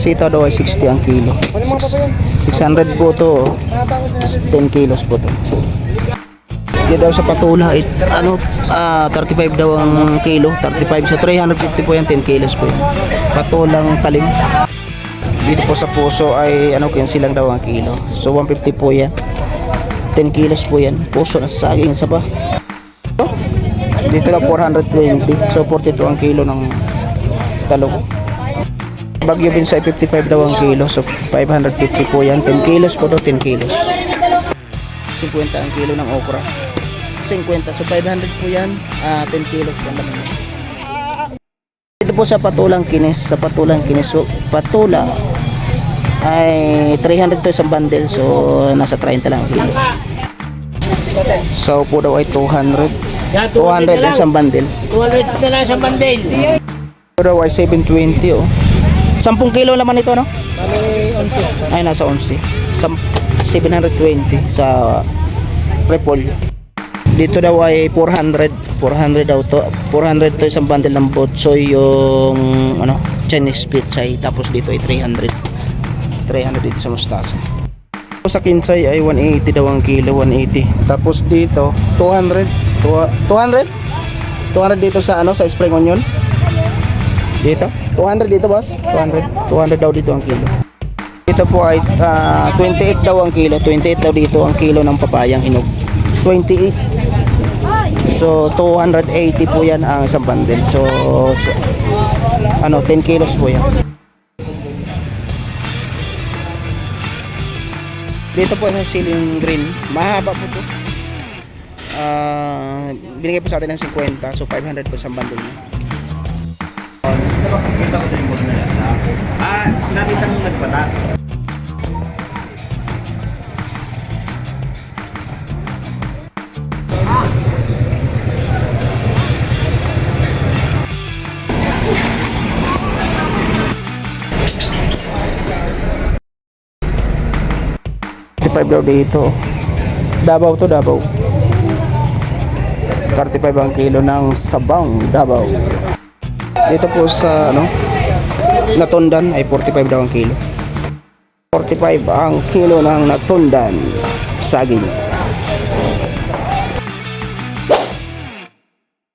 Sitaw daw ay 60 ang kilo. 600 po to. 10 kilos po to. Yan daw sa patula, it, ano, ah, 35 daw ang kilo. 35 sa 350 po yan, 10 kilos po yan. Patulang talim. Dito po sa puso ay ano, 15 lang daw ang kilo. So 150 po yan. 10 kilos po yan. Puso na saging sa pa. Dito lang 420. So 42 ang kilo ng talong. Bagyo din sa 55 daw ang kilo. So 550 po yan. 10 kilos po to, 10 kilos. 50 ang kilo ng okra. 50. So 500 po yan. Ah, 10 kilos po lang. Dito po sa patulang kinis. Sa patulang kinis. So, patula ay 300 to isang bundle. So nasa 30 lang ang kilo. So po daw ay 200. 200 isang bundle. 200 na lang sa bandel. Ito daw ay 720 oh. 10 kilo laman ito no? Ay nasa 11. Sam 720 sa repolyo. Dito daw ay 400. 400 daw to. 400 to isang bundle ng botsoy yung ano, Chinese pizza tapos dito ay 300. 300 dito sa mustasa. Sa kinsay ay 180 daw ang kilo, 180. Tapos dito 200. Tua- 200? 200 dito sa ano, sa spring onion. Dito? 200 dito, boss? 200. 200 daw dito ang kilo. Dito po ay ah, 28 daw ang kilo. 28 daw dito ang kilo ng papayang hinog. 28. So 280 po yan ang isang bundle. So sa- ano 10 kilos po yan. Dito po sa ceiling green. Mahaba po to. Ah, binigay po sa atin ng 50. So 500 po isang bundle niya. Ah, nakita mong nagpata. daw dito. Davao to Davao. 35 ang kilo ng sabang Davao. Dito po sa ano, Natundan ay 45 daw ang kilo. 45 ang kilo ng Natundan saging.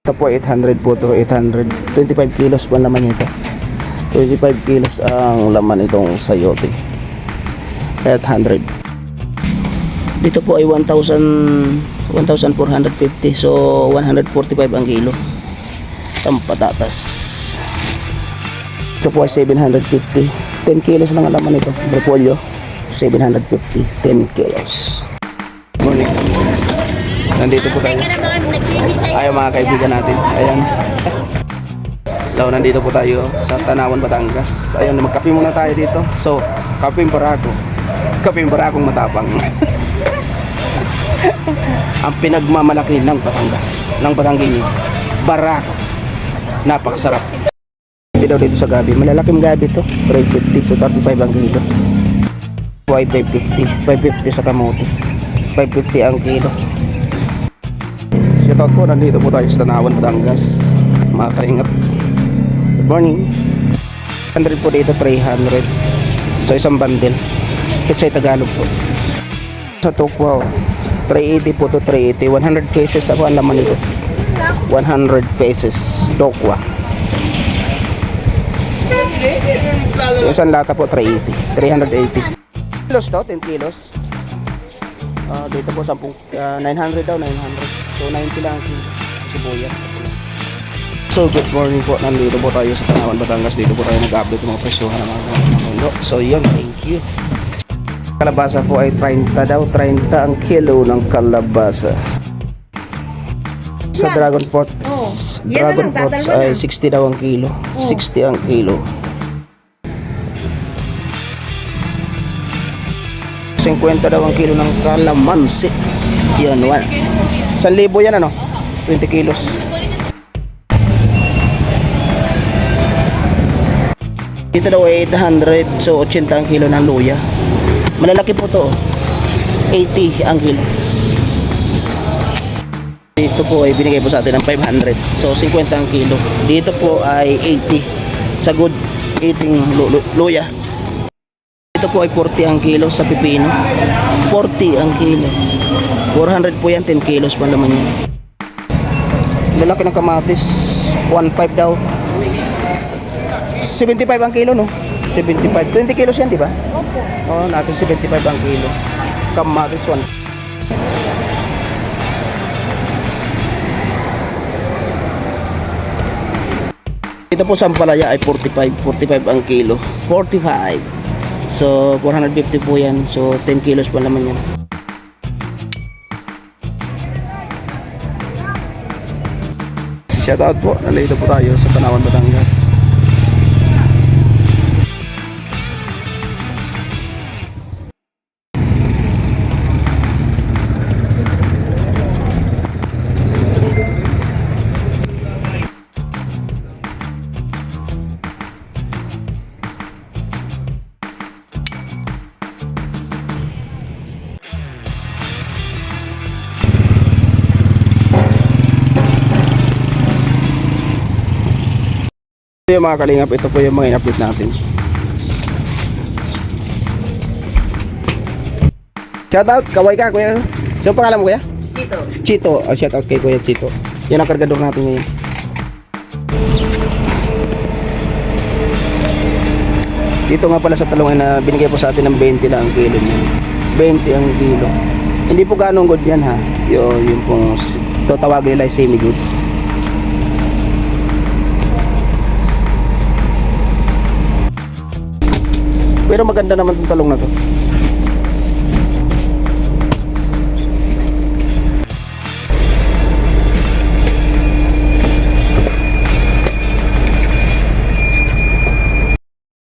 Ito po 800 po to 800. 25 kilos po ang laman nito. 25 kilos ang laman itong sayote. 800. Dito po ay 1,000 1,450 so 145 ang kilo ang patatas ito po ay 750 10 kilos lang ang laman nito repolyo 750 10 kilos Morning. nandito po tayo ayaw mga kaibigan natin ayan Law, nandito po tayo sa Tanawan, Batangas. Ayun, magkape muna tayo dito. So, kape para ako. Kape para akong matapang. ang pinagmamalaki ng Batangas, ng Batanginyo, Barako. Napakasarap. Hindi daw dito sa gabi. Malalaking gabi to. 350, so 35 ang kilo. White 550, 550 sa kamote. 550 ang kilo. Shoutout po, nandito po tayo sa Tanawan, Batangas. Mga kaingat. Good morning. 100 po dito, 300. So isang bundle. Pichay Tagalog po. Sa Tukwaw, 380 po to 380. 100 pesos ako ang laman. 100 pesos. Yung isang lata po, 380. 380. Kilos to, 10 kilos. Ah, dito po 10, ah, 900 daw, 900. So 90 lang ang kilo. Sibuyas. So good morning po, nandito po tayo sa Tanawan, Batangas. Dito po tayo nag-update ng mga presyohan ng mga mundo. So yun, thank you. Kalabasa po ay 30 daw, 30 ang kilo ng kalabasa. Sa Dragon Fruit, Yan Dragon dadalawa ay na. 60 daw ang kilo. 60 ang kilo. 50 daw ang kilo ng kalamansi. Yan, 1. 1,000 yan ano? 20 kilos. Dito daw ay 800, so 80 ang kilo ng luya. Malalaki po to. oh. 80 ang kilo. Dito po ay binigay po sa atin ng 500. So 50 ang kilo. Dito po ay 80. Sa good eating lu- lu- luya. Ito po ay 40 ang kilo sa pipino. 40 ang kilo. 400 po yan, 10 kilos pa naman yan. Lalaki ng kamatis, 1.5 daw. 75 ang kilo, no? 75. 20 kilos yan, di ba? Opo. Oo, nasa 75 ang kilo. Kamatis, 1. Ito po sa Ampalaya ay 45, 45 ang kilo. 45. So, 450 po yan. So, 10 kilos pa naman yan. Shout out po. Nalito po tayo sa Tanawan, Batangas. Ito yung mga kalingap, ito po yung mga in-update natin. Shout out, kaway ka kuya. Sino pangalan mo kuya? Chito. Chito. Oh, shout out kay kuya Chito. Yan ang kargador natin ngayon. Dito nga pala sa talungan na binigay po sa atin ng 20 lang ang kilo niya. 20 ang kilo. Hindi po ganong good yan ha. Yo, yung pong s- ito tawagin nila ay semi-good. Pero maganda naman itong talong na to.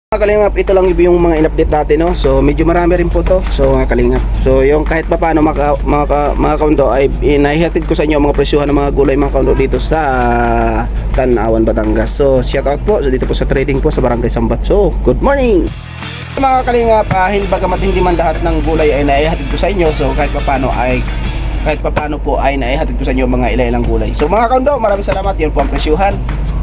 Mga kalingap, ito lang yung mga in-update natin, no? So, medyo marami rin po to. So, mga kalingap. So, yung kahit pa paano, mga, mga, mga kaundo, ay inahihatid ko sa inyo mga presyuhan ng mga gulay, mga kaundo dito sa Tanawan, Batangas. So, shout out po. So, dito po sa trading po sa Barangay Sambat. So, good morning! Mga kalingap, uh, bagamat hindi man lahat ng gulay ay naihatid ko sa inyo. So, kahit pa paano ay kahit pa paano po ay naihatid ko sa inyo mga ilang gulay. So, mga kaundo, maraming salamat. Yan po ang presyuhan.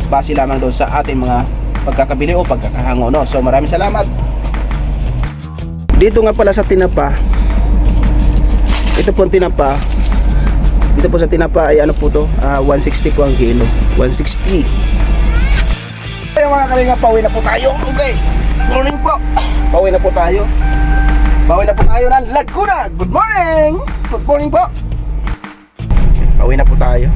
Base lamang doon sa ating mga pagkakabili o pagkakahango no. So maraming salamat. Dito nga pala sa tinapa. Ito po ang tinapa. Dito po sa tinapa ay ano po to? Ah, 160 po ang kilo. 160. Ay mga kalinga, pauwi na po tayo. Okay. Morning po. Pauwi na po tayo. Pauwi na po tayo ng Laguna. Good morning. Good morning po. Pauwi na po tayo.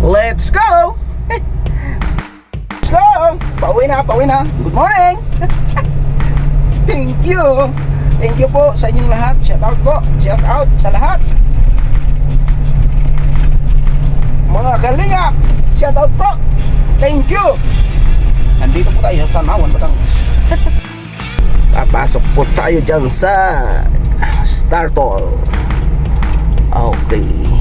Let's go! Let's go! Pauwi na, pauwi na. Good morning! Thank you! Thank you po sa inyong lahat. Shout out po. Shout out sa lahat. Mga kalingap, shout out po. Thank you! Nandito po tayo sa Tanawan, Batangas. Papasok po tayo dyan sa Startol. Okay.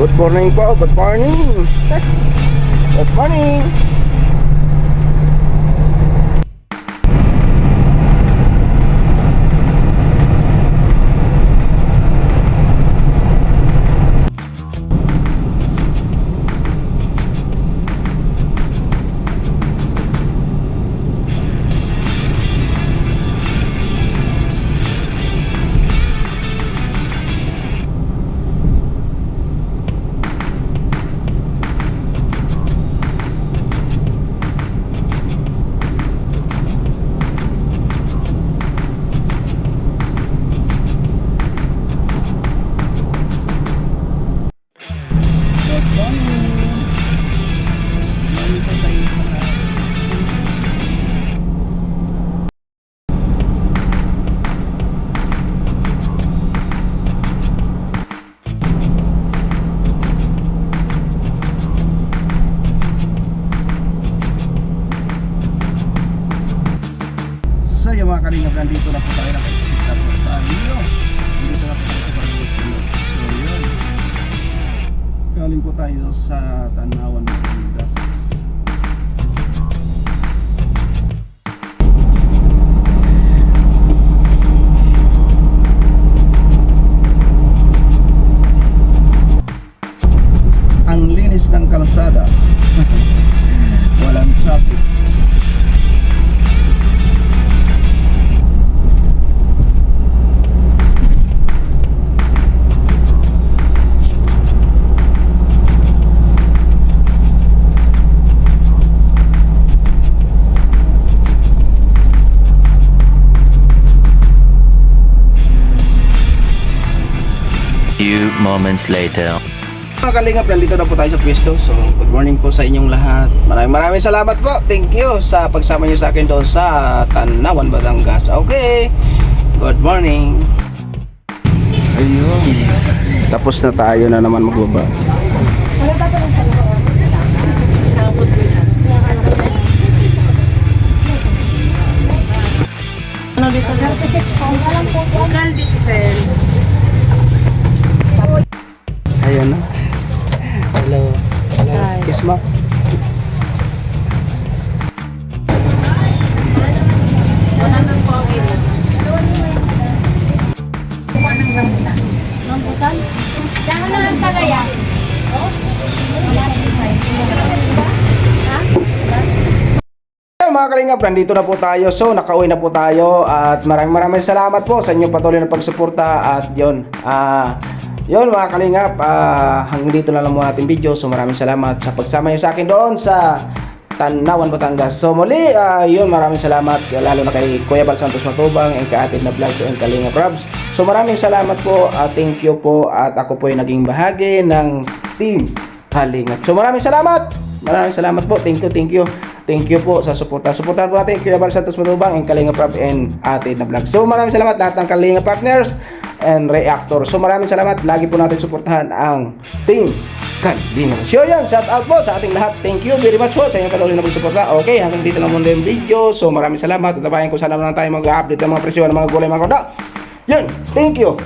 Good morning po. Good morning. Good morning. Mga kalingap, nandito na po tayo, naka-exit na po tayo. Nandito na po tayo sa Barangay Pulo. So yun. Galing po tayo sa Tanawan, Few moments later. Mga kalingap, nandito na po tayo sa pwesto. So, good morning po sa inyong lahat. Maraming maraming salamat po. Thank you sa pagsama niyo sa akin doon sa Tanawan, Batangas. Okay. Good morning. Ayun. Tapos na tayo na naman magbaba. Ayan na. Hello. Hello. Kiss mo. Jangan lang palaya. Ayun, mga kalingap, nandito na po tayo. So, nakauwi na po tayo at maraming maraming salamat po sa inyong patuloy na pagsuporta at yon ah yon mga kalingap, ah, hanggang dito na lang muna ating video. So, maraming salamat sa pagsama niyo sa akin doon sa Tanawan, Batangas. So, muli, ah, yun, maraming salamat lalo na kay Kuya Bal Santos Matubang and kaatid na vlogs and Kalingap Rabs. So, maraming salamat po, at thank you po at ako po ay naging bahagi ng team Kalingap. So, maraming salamat! Maraming salamat po. Thank you, thank you. Thank you po sa suporta. Suportahan po natin Kuya Bal Santos Matubang and Kalinga Prab and Ate na Vlog. So maraming salamat lahat ng Kalinga Partners and Reactor. So maraming salamat. Lagi po natin suportahan ang team Kalinga. So yan, shout out po sa ating lahat. Thank you very much po sa inyong patuloy na pagsuporta. Okay, hanggang dito lang muna yung video. So maraming salamat. Tatabayan ko sana naman tayo mag-update ng mga presyo ng mga gulay mga koda. Yun, thank you.